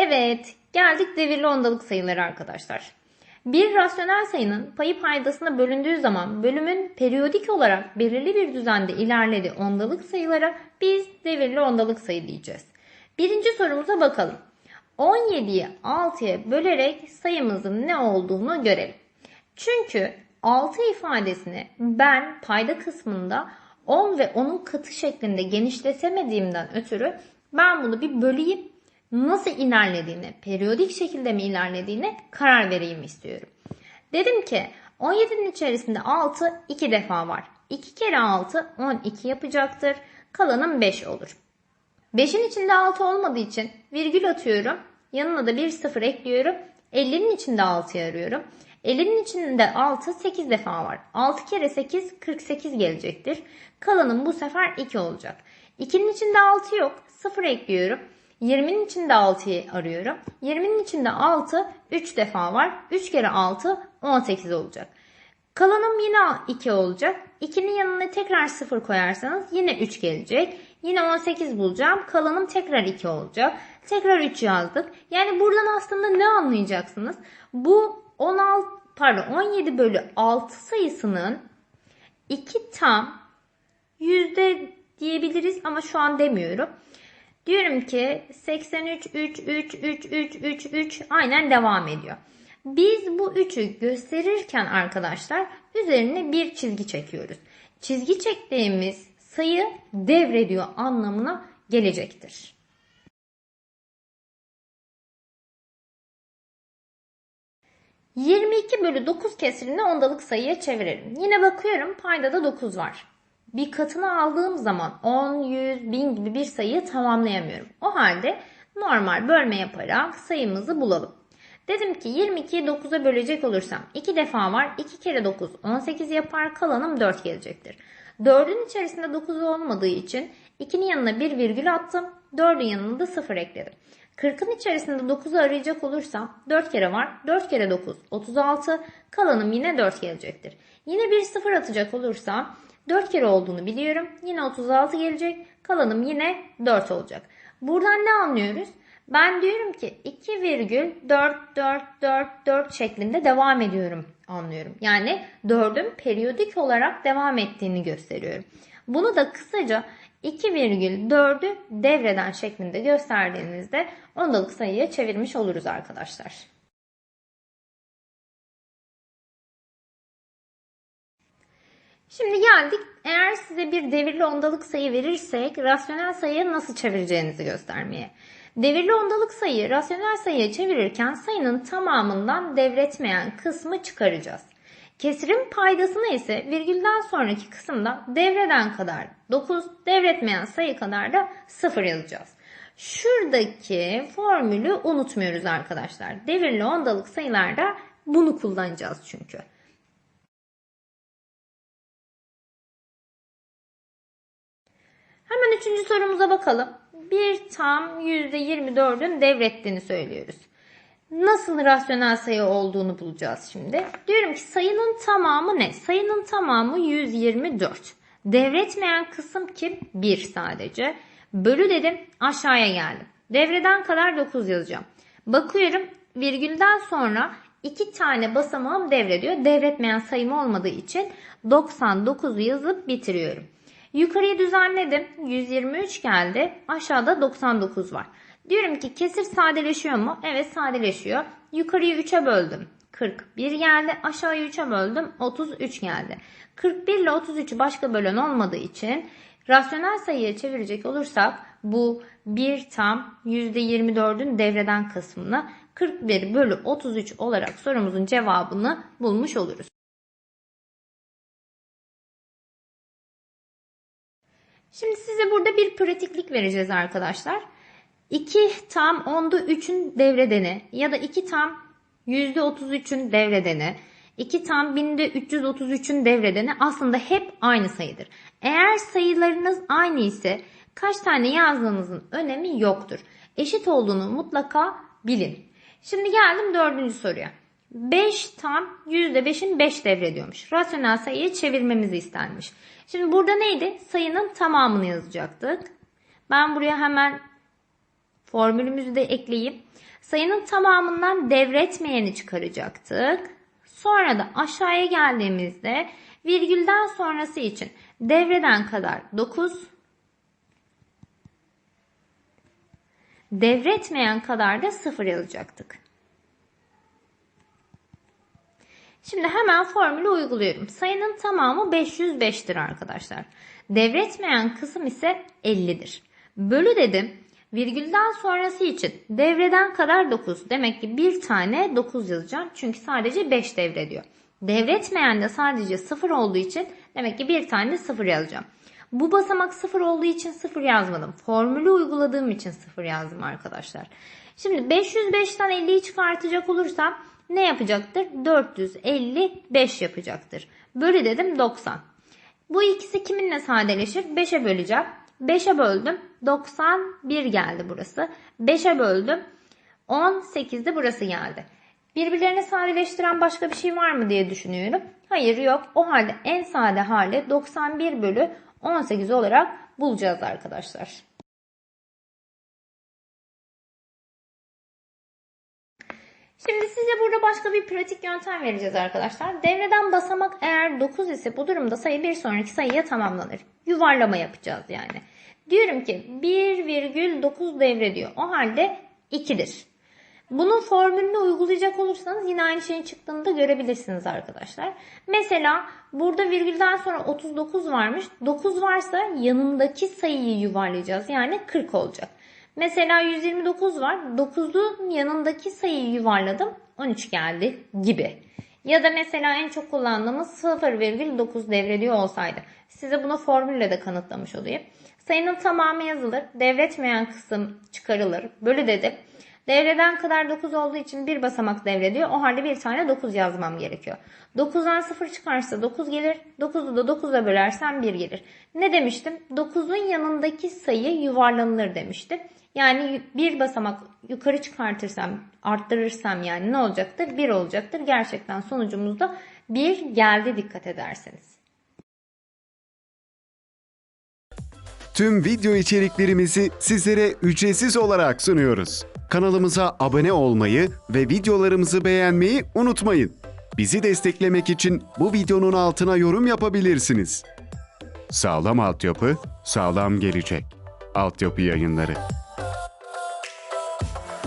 Evet, geldik devirli ondalık sayıları arkadaşlar. Bir rasyonel sayının payı paydasına bölündüğü zaman bölümün periyodik olarak belirli bir düzende ilerlediği ondalık sayılara biz devirli ondalık sayı diyeceğiz. Birinci sorumuza bakalım. 17'yi 6'ya bölerek sayımızın ne olduğunu görelim. Çünkü 6 ifadesini ben payda kısmında 10 ve onun katı şeklinde genişletemediğimden ötürü ben bunu bir böleyim nasıl ilerlediğini, periyodik şekilde mi ilerlediğine karar vereyim istiyorum. Dedim ki 17'nin içerisinde 6 2 defa var. 2 kere 6 12 yapacaktır. Kalanım 5 olur. 5'in içinde 6 olmadığı için virgül atıyorum. Yanına da bir sıfır ekliyorum. 50'nin içinde 6'yı arıyorum. 50'nin içinde 6 8 defa var. 6 kere 8 48 gelecektir. Kalanım bu sefer 2 olacak. 2'nin içinde 6 yok. 0 ekliyorum. 20'nin içinde 6'yı arıyorum. 20'nin içinde 6 3 defa var. 3 kere 6 18 olacak. Kalanım yine 2 olacak. 2'nin yanına tekrar 0 koyarsanız yine 3 gelecek. Yine 18 bulacağım. Kalanım tekrar 2 olacak. Tekrar 3 yazdık. Yani buradan aslında ne anlayacaksınız? Bu 16 pardon 17 bölü 6 sayısının 2 tam yüzde diyebiliriz ama şu an demiyorum. Diyorum ki 83 3 3 3 3 3 3 aynen devam ediyor. Biz bu 3'ü gösterirken arkadaşlar üzerine bir çizgi çekiyoruz. Çizgi çektiğimiz sayı devrediyor anlamına gelecektir. ...22 bölü 9 kesirini ondalık sayıya çevirelim. Yine bakıyorum payda da 9 var. Bir katını aldığım zaman 10, 100, 1000 gibi bir sayıyı tamamlayamıyorum. O halde normal bölme yaparak sayımızı bulalım. Dedim ki 22'yi 9'a bölecek olursam 2 defa var. 2 kere 9 18 yapar. Kalanım 4 gelecektir. 4'ün içerisinde 9 olmadığı için 2'nin yanına bir virgül attım. 4'ün yanına da 0 ekledim. 40'ın içerisinde 9'u arayacak olursam 4 kere var. 4 kere 9 36. Kalanım yine 4 gelecektir. Yine bir 0 atacak olursam 4 kere olduğunu biliyorum. Yine 36 gelecek. Kalanım yine 4 olacak. Buradan ne anlıyoruz? Ben diyorum ki 2,44444 şeklinde devam ediyorum anlıyorum. Yani 4'ün periyodik olarak devam ettiğini gösteriyorum. Bunu da kısaca 2,4'ü devreden şeklinde gösterdiğinizde ondalık sayıya çevirmiş oluruz arkadaşlar. Şimdi geldik. Eğer size bir devirli ondalık sayı verirsek rasyonel sayıya nasıl çevireceğinizi göstermeye. Devirli ondalık sayıyı rasyonel sayıya çevirirken sayının tamamından devretmeyen kısmı çıkaracağız. Kesirin paydasını ise virgülden sonraki kısımda devreden kadar 9, devretmeyen sayı kadar da 0 yazacağız. Şuradaki formülü unutmuyoruz arkadaşlar. Devirli ondalık sayılarda bunu kullanacağız çünkü. Hemen üçüncü sorumuza bakalım. Bir tam %24'ün devrettiğini söylüyoruz. Nasıl rasyonel sayı olduğunu bulacağız şimdi. Diyorum ki sayının tamamı ne? Sayının tamamı 124. Devretmeyen kısım kim? 1 sadece. Bölü dedim aşağıya geldim. Devreden kadar 9 yazacağım. Bakıyorum virgülden sonra 2 tane basamağım devrediyor. Devretmeyen sayım olmadığı için 99'u yazıp bitiriyorum. Yukarıyı düzenledim. 123 geldi. Aşağıda 99 var. Diyorum ki kesir sadeleşiyor mu? Evet sadeleşiyor. Yukarıyı 3'e böldüm. 41 geldi. Aşağıya 3'e böldüm. 33 geldi. 41 ile 33'ü başka bölen olmadığı için rasyonel sayıya çevirecek olursak bu 1 tam %24'ün devreden kısmını 41 bölü 33 olarak sorumuzun cevabını bulmuş oluruz. Şimdi size burada bir pratiklik vereceğiz arkadaşlar. 2 tam 10'da 3'ün devredeni ya da 2 tam %33'ün devredeni, 2 tam 1000'de 333'ün devredeni aslında hep aynı sayıdır. Eğer sayılarınız aynı ise kaç tane yazdığınızın önemi yoktur. Eşit olduğunu mutlaka bilin. Şimdi geldim dördüncü soruya. 5 tam %5'in 5 devrediyormuş. Rasyonel sayıyı çevirmemizi istenmiş. Şimdi burada neydi? Sayının tamamını yazacaktık. Ben buraya hemen Formülümüzü de ekleyeyim. Sayının tamamından devretmeyeni çıkaracaktık. Sonra da aşağıya geldiğimizde virgülden sonrası için devreden kadar 9, devretmeyen kadar da 0 yazacaktık. Şimdi hemen formülü uyguluyorum. Sayının tamamı 505'tir arkadaşlar. Devretmeyen kısım ise 50'dir. Bölü dedim. Virgülden sonrası için devreden kadar 9. Demek ki bir tane 9 yazacağım. Çünkü sadece 5 devrediyor. Devretmeyen de sadece 0 olduğu için demek ki bir tane de 0 yazacağım. Bu basamak 0 olduğu için 0 yazmadım. Formülü uyguladığım için 0 yazdım arkadaşlar. Şimdi 505'ten 50'yi çıkartacak olursam ne yapacaktır? 455 yapacaktır. Bölü dedim 90. Bu ikisi kiminle sadeleşir? 5'e böleceğim. 5'e böldüm. 91 geldi burası. 5'e böldüm. 18'de burası geldi. Birbirlerini sadeleştiren başka bir şey var mı diye düşünüyorum. Hayır yok. O halde en sade hali 91 bölü 18 olarak bulacağız arkadaşlar. Şimdi size burada başka bir pratik yöntem vereceğiz arkadaşlar. Devreden basamak eğer 9 ise bu durumda sayı bir sonraki sayıya tamamlanır. Yuvarlama yapacağız yani. Diyorum ki 1,9 devre diyor. O halde 2'dir. Bunun formülünü uygulayacak olursanız yine aynı şeyin çıktığını da görebilirsiniz arkadaşlar. Mesela burada virgülden sonra 39 varmış. 9 varsa yanındaki sayıyı yuvarlayacağız. Yani 40 olacak. Mesela 129 var. 9'un yanındaki sayıyı yuvarladım. 13 geldi gibi. Ya da mesela en çok kullandığımız 0,9 devrediyor olsaydı. Size bunu formülle de kanıtlamış olayım. Sayının tamamı yazılır. Devretmeyen kısım çıkarılır. Bölü dedim. Devreden kadar 9 olduğu için bir basamak devrediyor. O halde bir tane 9 yazmam gerekiyor. 9'dan 0 çıkarsa 9 gelir. 9'u da 9'a bölersem 1 gelir. Ne demiştim? 9'un yanındaki sayı yuvarlanır demiştim. Yani bir basamak yukarı çıkartırsam, arttırırsam yani ne olacaktır? 1 olacaktır. Gerçekten sonucumuzda 1 geldi dikkat ederseniz. Tüm video içeriklerimizi sizlere ücretsiz olarak sunuyoruz. Kanalımıza abone olmayı ve videolarımızı beğenmeyi unutmayın. Bizi desteklemek için bu videonun altına yorum yapabilirsiniz. Sağlam altyapı, sağlam gelecek. Altyapı yayınları.